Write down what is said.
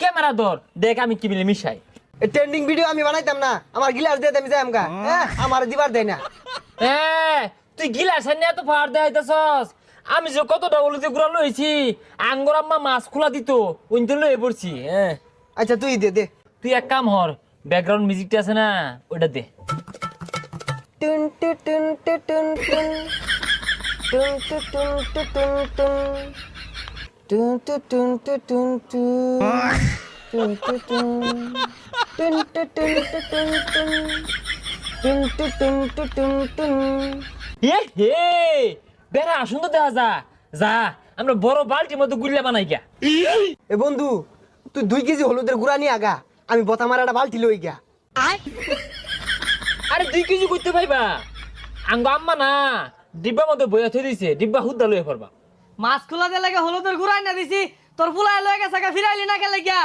Camera ধর দেখ আমি কি মিলে মিশাই। ট্রেন্ডিং ভিডিও আমি বানাইতাম না আমার গিলাস দিয়ে আমি যাই আমকা হ্যাঁ আমার দিবার দেয় না। এ তুই গিলাস নিয়ে এত ফার দেখাইতেছস আমি যে কত ডবল যে ঘুরা লইছি আঙ্গুর আম্মা মাছ খোলা দিত ওইতে লয়ে পড়ছি হ্যাঁ আচ্ছা তুই দে দে। তুই এক কাম হর ব্যাকগ্রাউন্ড মিউজিকটা আছে না ওইটা দে। টুন টুন টু টুন টুন। টুন টু টুন টুন টুন টুন টুন। টু টুন টুন টুন টু টুন টুন টু টুন টু টুন টুন টুন টু টুন টু টুন টুন এ হে বেড়া সুন্দর দেখা যা। যা আমরা বড় বালতির মধ্যে গুল্লা বানাই গা এ বন্ধু তুই দুই কেজি হলুদের গুড়া নিয়ে আগা। আমি বতা মারাটা বালতি লই গা আরে দুই কেজি করতে পাইবা? আঙ্গ আম্মা না ডিব্বার মধ্যে বইয়া থই দিছে ডিব্বা হুদ্দা লয়ে পড়বা মাছ খোলা দিয়ে লাগে, হলুদের ঘুরাই না দিছি। তোর ফুলাই লয়ে গেছে ফিরাইলি না খেলে গিয়া